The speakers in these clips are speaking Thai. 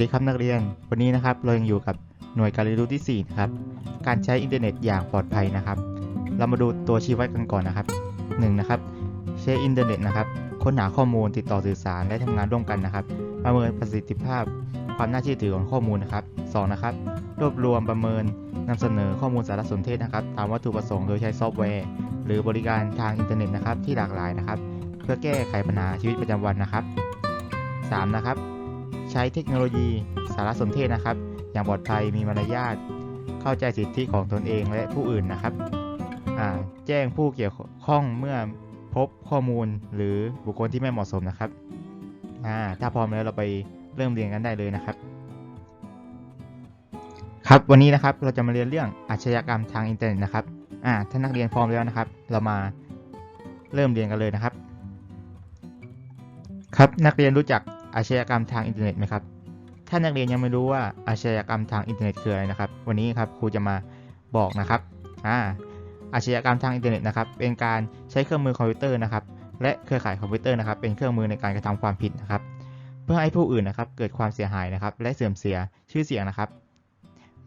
ดีครับนักเรียน วันนี้นะครับเรายังอยู่กับหน่วยการเรียนรู้ที่ 4 นะครับ การใช้อินเทอร์เน็ตอย่างปลอดภัยนะครับ เรามาดูตัวชี้วัดกันก่อนนะครับ 1. นะครับใช้อินเทอร์เน็ตนะครับ ค้นหาข้อมูลติดต่อสื่อสารและทำงานร่วมกันนะครับ ประเมินประสิทธิภาพ ความน่าเชื่อถือของข้อมูลนะครับ 2. นะครับ รวบรวมประเมินนำเสนอข้อมูลสารสนเทศนะครับ ตามวัตถุประสงค์โดยใช้ซอฟต์แวร์ หรือบริการทางอินเทอร์เน็ตนะครับที่หลากหลายนะครับ เพื่อแก้ไขปัญหาชีวิตประจำวันนะครับ 3. นะครับ ใช้เทคโนโลยีสารสนเทศนะครับ อย่างปลอดภัยมีมารยาทเข้าใจสิทธิของตนเองและผู้อื่นนะครับแจ้งผู้เกี่ยวข้องเมื่อพบข้อมูลหรือบุคคลที่ไม่เหมาะสมนะครับถ้าพร้อมแล้วเราไปเริ่มเรียนกันได้เลยนะครับ ครับวันนี้นะครับเราจะมาเรียนเรื่องอาชญากรรมทางอินเทอร์เน็ตนะครับถ้านักเรียนพร้อมแล้วนะครับ เรามาเริ่มเรียนกันเลยนะครับ ครับนักเรียนรู้จัก อาชญากรรมทางอินเทอร์เน็ตไหมครับ ถ้านักเรียนยังไม่รู้ว่าอาชญากรรมทางอินเทอร์เน็ตคืออะไรนะครับ วันนี้ครับครูจะมาบอกนะครับอ่าอาชญากรรมทางอินเทอร์เน็ตนะครับ เป็นการใช้เครื่องมือคอมพิวเตอร์นะครับ และเครือข่ายคอมพิวเตอร์นะครับ เป็นเครื่องมือในการกระทำความผิดนะครับ เพื่อให้ผู้อื่นนะครับ เกิดความเสียหายนะครับ และเสื่อมเสียชื่อเสียงนะครับ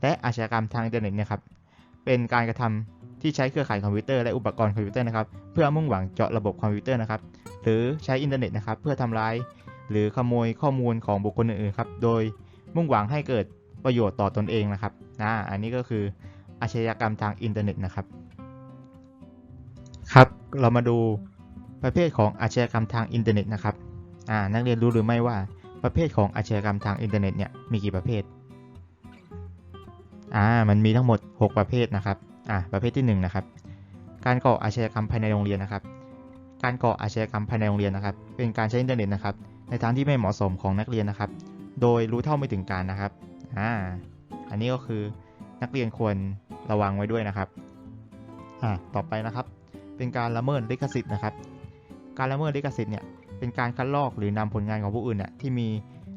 และอาชญากรรมทางอินเทอร์เน็ตนี่ยครับ เป็นการกระทำที่ใช้เครือข่ายคอมพิวเตอร์และอุปกรณ์คอมพิวเตอร์นะครับ เพื่อมุ่งหวังเจาะระบบคอมพิวเตอร์นะครับ หรือใช้อินเทอร์เน็ตนะครับ เพื่อทำร้าย หรือขโมยข้อมูลของบุคคลอื่นๆครับ โดยมุ่งหวังให้เกิดประโยชน์ต่อตอนเองนะครับนะอันนี้ก็คืออาชญากรรมทางอินเทอร์เน็ตนะครับ ครับ เรามาดูประเภทของอาชญากรรมทางอินเทอร์เน็ตนะครับอ่านักเรียนรู้หรือไม่ว่าประเภทของอาชญากรรมทางอินเทอร์เน็ตเนี่ยมีกี่ประเภทอ่ามันมีทั้งหมด 6 ประเภทนะครับอ่าประเภทที่1นะครับ การก่ออาชญากรรมภายในโรงเรียนนะครับ การก่ออาชญากรรมภายในโรงเรียนนะครับ เป็นการใช้อินเทอร์เน็ตนะครับ ในทางที่ไม่เหมาะสมของนักเรียนนะครับ โดยรู้เท่าไม่ถึงการนะครับอ่าอันนี้ก็คือนักเรียนควรระวังไว้ด้วยนะครับอ่าต่อไปนะครับ เป็นการละเมิดลิขสิทธิ์นะครับ การละเมิดลิขสิทธิ์เนี่ยเป็นการคัดลอกหรือนำผลงานของผู้อื่นเนี่ยที่มี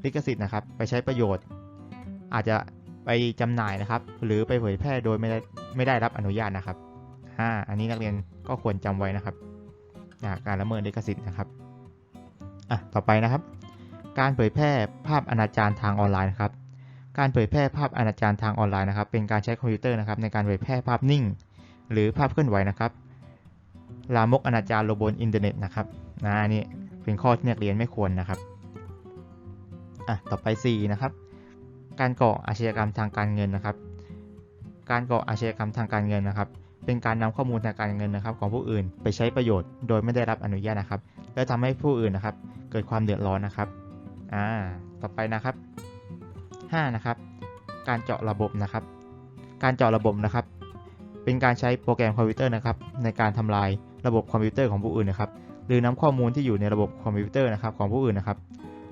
ลิขสิทธิ์นะครับ ไปใช้ประโยชน์ อาจจะไปจำหน่ายนะครับ หรือไปเผยแพร่โดยไม่ได้ไม่ได้รับอนุญาตนะครับอ่าอันนี้นักเรียนก็ควรจำไว้นะครับอ่าการละเมิดลิขสิทธิ์นะครับ อะต่อไปนะครับ การเผยแพร่ภาพอนาจารทางออนไลน์นะครับ การเผยแพร่ภาพอนาจารทางออนไลน์นะครับ เป็นการใช้คอมพิวเตอร์นะครับในการเผยแพร่ภาพนิ่ง หรือภาพเคลื่อนไหวนะครับ ลามกอนาจารลงบนอินเทอร์เน็ตนะครับนะอันนี่เป็นข้อที่นักเรียนไม่ควรนะครับอะต่อไป 4 นะครับ การก่ออาชญากรรมทางการเงินนะครับ การก่ออาชญากรรมทางการเงินนะครับ เป็นการนำข้อมูลทางการเงินนะครับ ของผู้อื่นไปใช้ประโยชน์ โดยไม่ได้รับอนุญาตนะครับ และทำให้ผู้อื่นนะครับ เกิดความเดือดร้อนนะครับอ่าต่อไปนะครับ 5 นะครับ การเจาะระบบนะครับ การเจาะระบบนะครับ เป็นการใช้โปรแกรมคอมพิวเตอร์นะครับ ในการทำลายระบบคอมพิวเตอร์ของผู้อื่นนะครับ หรือนำข้อมูลที่อยู่ในระบบคอมพิวเตอร์นะครับ ของผู้อื่นนะครับ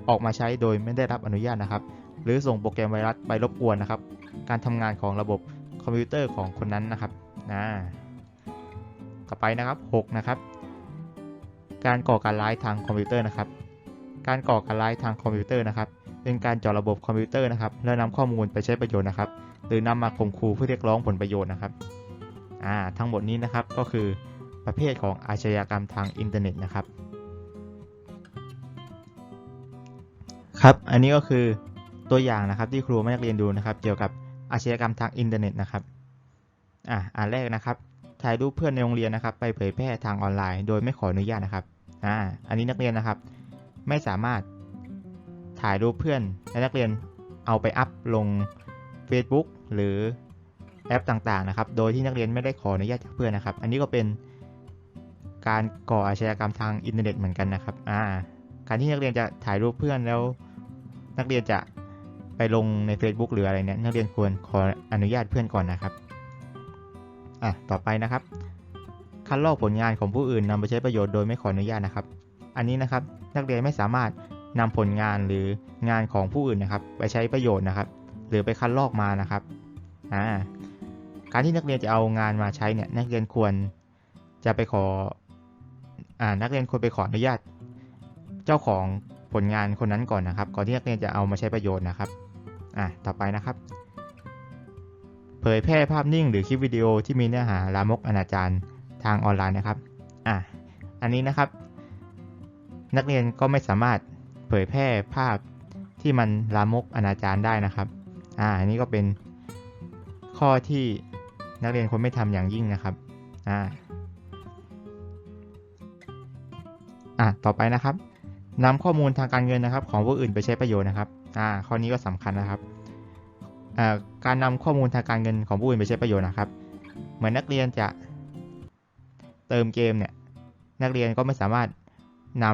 ออกมาใช้โดยไม่ได้รับอนุญาตนะครับ หรือส่งโปรแกรมไวรัสไปรบกวนนะครับ การทำงานของระบบคอมพิวเตอร์ของคนนั้นนะครับ นะต่อไปนะครับ 6 นะครับ การก่อการร้ายทางคอมพิวเตอร์นะครับ การก่อการร้ายทางคอมพิวเตอร์นะครับ เป็นการเจาะระบบคอมพิวเตอร์นะครับ แล้วนำข้อมูลไปใช้ประโยชน์นะครับ หรือนำมาข่มขู่เพื่อเรียกร้องผลประโยชน์นะครับ อ่า ทั้งหมดนี้นะครับ ก็คือประเภทของอาชญากรรมทางอินเทอร์เน็ตนะครับ ครับ อันนี้ก็คือตัวอย่างนะครับที่ครูให้นักเรียนดูนะครับ เกี่ยวกับอาชญากรรมทางอินเทอร์เน็ตนะครับ อ่าอันแรกนะครับถ่ายรูปเพื่อนในโรงเรียนนะครับ ไปเผยแพร่ทางออนไลน์ โดยไม่ขออนุญาตนะครับอ่าอันนี้นักเรียนนะครับ ไม่สามารถถ่ายรูปเพื่อนและนักเรียนเอาไปอัพลง Facebook หรือแอปต่างๆนะครับ โดยที่นักเรียนไม่ได้ขออนุญาตจากเพื่อนนะครับ อันนี้ก็เป็นการก่ออาชญากรรมทางอินเทอร์เน็ตเหมือนกันนะครับอ่าการที่นักเรียนจะถ่ายรูปเพื่อนแล้ว นักเรียนจะไปลงใน Facebook หรืออะไรเนี่ยนักเรียนควรขออนุญาตเพื่อนก่อนนะครับ อะต่อไปนะครับ คัดลอกผลงานของผู้อื่นนำไปใช้ประโยชน์โดยไม่ขออนุญาตนะครับ อันนี้นะครับนักเรียนไม่สามารถนำผลงานหรืองานของผู้อื่นนะครับ ไปใช้ประโยชน์นะครับ หรือไปคัดลอกมานะครับอ่าการที่นักเรียนจะเอางานมาใช้เนี่ยนักเรียนควรจะไปขออ่านักเรียนควรไปขออนุญาต เจ้าของผลงานคนนั้นก่อนนะครับ ก่อนที่นักเรียนจะเอามาใช้ประโยชน์นะครับอ่าต่อไปนะครับ เผยแพร่ภาพนิ่งหรือคลิปวิดีโอที่มีเนื้อหาลามกอนาจารทางออนไลน์นะครับ อ่าอันนี้นะครับ นักเรียนก็ไม่สามารถเผยแพร่ภาพที่มันลามกอนาจารได้นะครับ อ่า อันนี้ก็เป็นข้อที่นักเรียนควรไม่ทำอย่างยิ่งนะครับ อ่า อะ ต่อไปนะครับนำข้อมูลทางการเงินนะครับ ของผู้อื่นไปใช้ประโยชน์นะครับ อ่า ข้อนี้ก็สำคัญนะครับ การนำข้อมูลทางการเงินของผู้อื่นไปใช้ประโยชน์นะครับ เหมือนนักเรียนจะเติมเกมเนี่ย นักเรียนก็ไม่สามารถน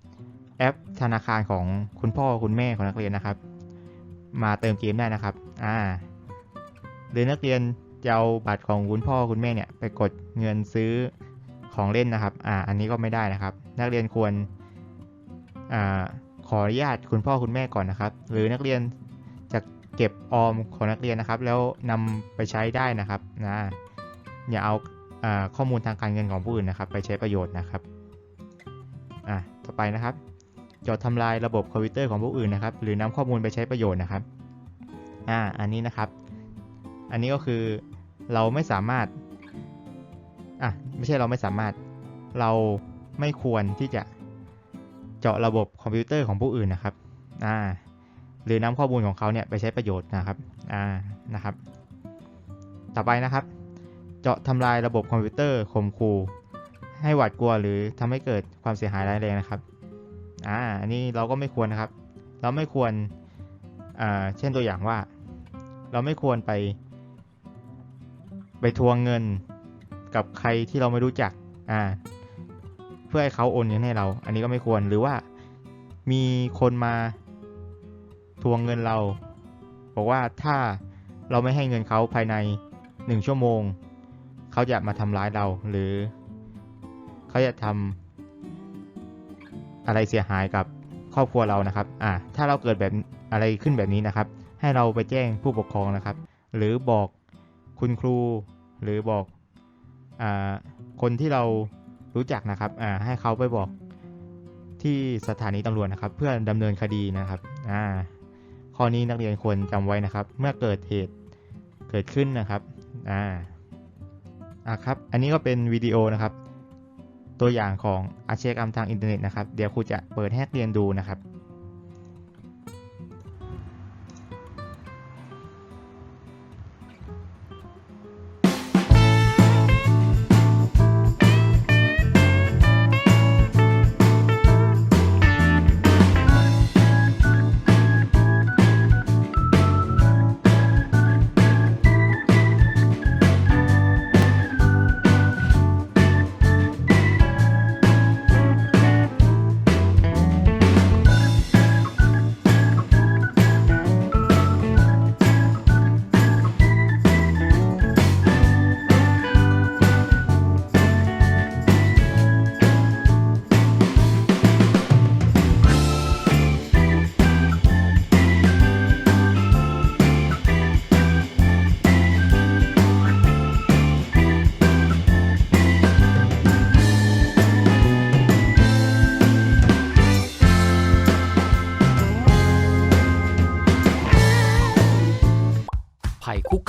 ำแอปธนาคารของคุณพ่อคุณแม่ของนักเรียนนะครับ มาเติมเกมได้นะครับ อ่า หรือนักเรียนจะเอาบัตรของคุณพ่อคุณแม่เนี่ยไปกดเงินซื้อของเล่นนะครับ อ่า อันนี้ก็ไม่ได้นะครับ นักเรียนควร อ่า ขออนุญาตคุณพ่อคุณแม่ก่อนนะครับ หรือนักเรียน เก็บออมของนักเรียนนะครับ แล้วนำไปใช้ได้นะครับนะอย่าเอาอข้อมูลทางการเงินของผู้อื่นนะครับ ไปใช้ประโยชน์นะครับอะต่อไปนะครับจดทำลายระบบคอมพิวเตอร์ของผู้อื่นนะครับ หรือนำข้อมูลไปใช้ประโยชน์นะครับอ่าอันนี้นะครับ อันนี้ก็คือเราไม่สามารถอะไม่ใช่เราไม่สามารถเราไม่ควรที่จะเจาะระบบคอมพิวเตอร์ของผู้อื่นนะครับอ่า หรือนำข้อมูลของเขาเนี่ยไปใช้ประโยชน์นะครับอ่านะครับ ต่อไปนะครับ เจาะทำลายระบบคอมพิวเตอร์ข่มขู่ให้หวาดกลัวหรือทำให้เกิดความเสียหายร้ายแรงนะครับอ่าอันนี้เราก็ไม่ควรนะครับ เราไม่ควรอ่าเช่นตัวอย่างว่า เราไม่ควรไป ไปทวงเงินกับใครที่เราไม่รู้จักอ่าเพื่อให้เขาโอนเงินให้เรา อันนี้ก็ไม่ควรหรือว่ามีคนมา ทวงเงินเรา บอกว่าถ้าเราไม่ให้เงินเขาภายใน 1 ชั่วโมง เขาจะมาทำร้ายเราหรือ เขาจะทำอะไรเสียหายกับครอบครัวเรานะครับ อ่า ถ้าเราเกิดแบบอะไรขึ้นแบบนี้นะครับ ให้เราไปแจ้งผู้ปกครองนะครับ หรือบอกคุณครู หรือบอกอ่าคนที่เรารู้จักนะครับ อ่า ให้เขาไปบอกที่สถานีตำรวจนะครับ เพื่อดำเนินคดีนะครับ อ่า ข้อนี้นักเรียนควรจำไว้นะครับ เมื่อเกิดเหตุเกิดขึ้นนะครับอ่าอะครับ อันนี้ก็เป็นวิดีโอนะครับ ตัวอย่างของอาชญากรรมทางอินเทอร์เน็ตนะครับ เดี๋ยวครูจะเปิดให้เรียนดูนะครับ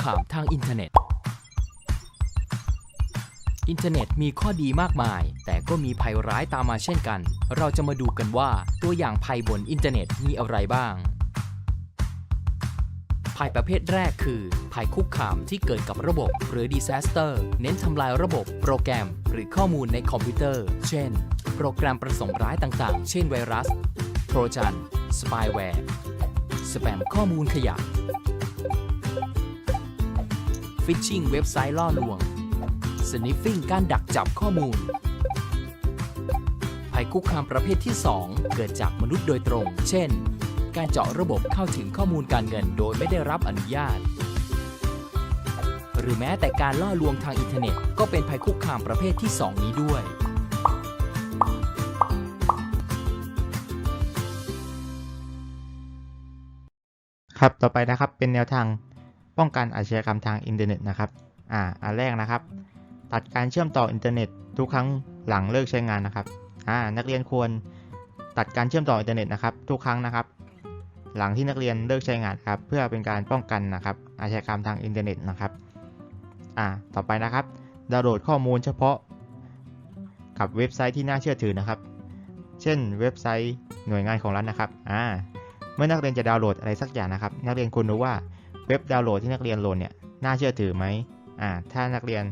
ภัยคุกคามทางอินเทอร์เน็ต อินเทอร์เน็ตมีข้อดีมากมาย แต่ก็มีภัยร้ายตามมาเช่นกัน เราจะมาดูกันว่าตัวอย่างภัยบนอินเทอร์เน็ตมีอะไรบ้าง ภัยประเภทแรกคือ ภัยคุกคามที่เกิดกับระบบ หรือ disaster เน้นทำลายระบบ โปรแกรม หรือข้อมูลในคอมพิวเตอร์ เช่น โปรแกรมประสงค์ร้ายต่างๆ เช่นไวรัส โทรจัน สปายแวร์ สแปมข้อมูลขยะ ฟิชชิงเว็บไซต์ล่อลวง สนิฟฟิงการดักจับข้อมูล ภัยคุกคามประเภทที่ 2 เกิดจากมนุษย์โดยตรง เช่น การเจาะระบบเข้าถึงข้อมูลการเงินโดยไม่ได้รับอนุญาต หรือแม้แต่การล่อลวงทางอินเทอร์เน็ต ก็เป็นภัยคุกคามประเภทที่ 2 นี้ด้วยครับ ต่อไปนะครับ เป็นแนวทาง ป้องกันอาชญากรรมทางอินเทอร์เน็ตนะครับอ่าอันแรกนะครับ ตัดการเชื่อมต่ออินเทอร์เน็ตทุกครั้งหลังเลิกใช้งานนะครับอ่านักเรียนควรตัดการเชื่อมต่ออินเทอร์เน็ตนะครับทุกครั้งนะครับ หลังที่นักเรียนเลิกใช้งานครับเพื่อเป็นการป้องกันนะครับอาชญากรรมทางอินเทอร์เน็ตนะครับอ่าต่อไปนะครับ ดาวน์โหลดข้อมูลเฉพาะ กับเว็บไซต์ที่น่าเชื่อถือนะครับ เช่นเว็บไซต์หน่วยงานของรัฐนะครับอ่าเมื่อนักเรียนจะดาวน์โหลดอะไรสักอย่างนะครับ นักเรียนควรรู้ว่า เว็บดาวน์โหลดที่นักเรียนโหลดเนี่ยน่าเชื่อถือไหมอ่าถ้านักเรียน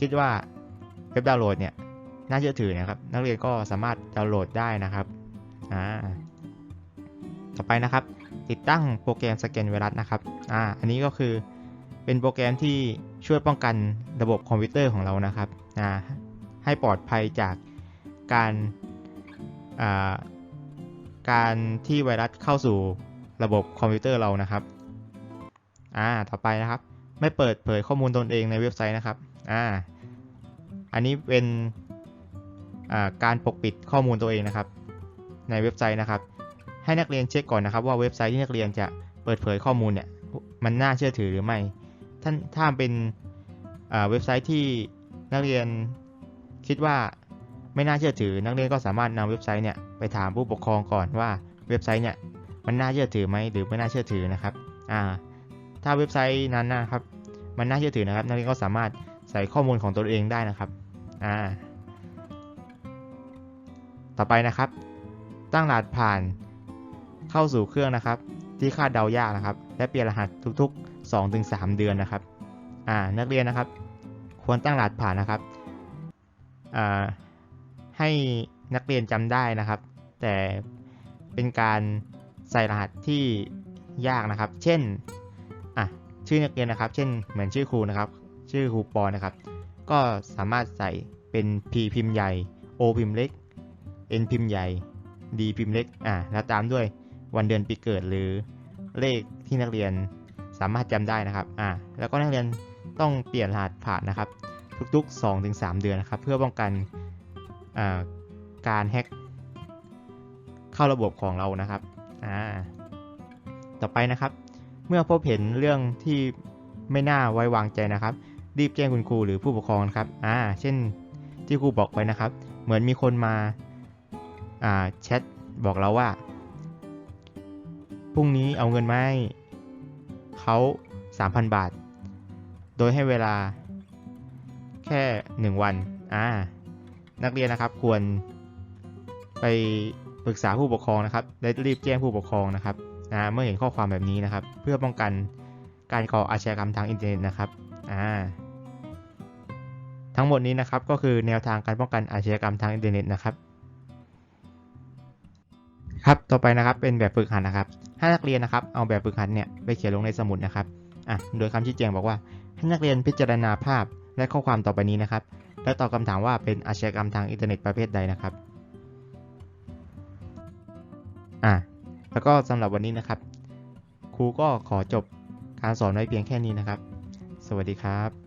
คิดว่าเว็บดาวน์โหลดเนี่ยน่าเชื่อถือนะครับ นักเรียนก็สามารถดาวน์โหลดได้นะครับอ่าต่อไปนะครับ ติดตั้งโปรแกรมสแกนไวรัสนะครับอ่าอันนี้ก็คือเป็นโปรแกรมที่ช่วยป้องกันระบบคอมพิวเตอร์ของเรานะครับอ่าให้ปลอดภัยจากการอ่าการที่ไวรัสเข้าสู่ระบบคอมพิวเตอร์เรานะครับ อ่า ต่อไปนะครับ ไม่เปิดเผยข้อมูลตนเองในเว็บไซต์นะครับ อ่า อันนี้เป็นอ่าการปกปิดข้อมูลตัวเองนะครับ ในเว็บไซต์นะครับ ให้นักเรียนเช็คก่อนนะครับ ว่าเว็บไซต์ที่นักเรียนจะเปิดเผยข้อมูลเนี่ย มันน่าเชื่อถือหรือไม่ท่านถ้าเป็นอ่าเว็บไซต์ที่นักเรียนคิดว่าไม่น่าเชื่อถือ นักเรียนก็สามารถนำเว็บไซต์เนี่ยไปถามผู้ปกครองก่อนว่าเว็บไซต์เนี่ยมันน่าเชื่อถือไหมหรือไม่น่าเชื่อถือนะครับ อ่า ถ้าเว็บไซต์นั้นนะครับ มันน่าเชื่อถือนะครับ นักเรียนก็สามารถใส่ข้อมูลของตัวเองได้นะครับ อ่า ต่อไปนะครับ ตั้งรหัสผ่านเข้าสู่เครื่องนะครับ ที่คาดเดายากนะครับ และเปลี่ยนรหัสทุกๆ 2-3 เดือนนะครับ อ่า นักเรียนนะครับ ควรตั้งรหัสผ่านนะครับ อ่า ให้นักเรียนจำได้นะครับ แต่เป็นการใส่รหัสที่ยากนะครับ เช่น ชื่อนักเรียนนะครับ เช่นเหมือนชื่อครูนะครับ ชื่อครูปอนะครับ ก็สามารถใส่เป็น P พิมพ์ใหญ่ O พิมพ์เล็ก N พิมพ์ใหญ่ D พิมพ์เล็กอ่าแล้วตามด้วยวันเดือนปีเกิดหรือเลขที่นักเรียนสามารถจำได้นะครับอ่าแล้วก็นักเรียนต้องเปลี่ยนรหัสผ่านนะครับ ทุกๆ 2-3 เดือนนะครับ เพื่อป้องกันอ่าการแฮ็กเข้าระบบของเรานะครับอ่าต่อไปนะครับ เมื่อพบเห็นเรื่องที่ไม่น่าไว้วางใจนะครับ รีบแจ้งคุณครูหรือผู้ปกครองนะครับอ่าเช่นที่ครูบอกไว้นะครับ เหมือนมีคนมาอ่าแชทบอกเราว่าพรุ่งนี้เอาเงินมาให้เขา 3,000 บาท โดยให้เวลาแค่ 1 วันอ่านักเรียนนะครับควรไปปรึกษาผู้ปกครองนะครับ และรีบแจ้งผู้ปกครองนะครับ อ่าเมื่อเห็นข้อความแบบนี้นะครับ เพื่อป้องกันการก่ออาชญากรรมทางอินเทอร์เน็ตนะครับอ่าทั้งหมดนี้นะครับก็คือแนวทางการป้องกันอาชญากรรมทางอินเทอร์เน็ตนะครับ ครับต่อไปนะครับเป็นแบบฝึกหัดนะครับให้นักเรียนนะครับเอาแบบฝึกหัดเนี่ยไปเขียนลงในสมุดนะครับอะโดยคำชี้แจงบอกว่าให้นักเรียนพิจารณาภาพและข้อความต่อไปนี้นะครับ และตอบคำถามว่าเป็นอาชญากรรมทางอินเทอร์เน็ตประเภทใดนะครับอะ แล้วก็สำหรับวันนี้นะครับ ครูก็ขอจบการสอนไว้เพียงแค่นี้นะครับ สวัสดีครับ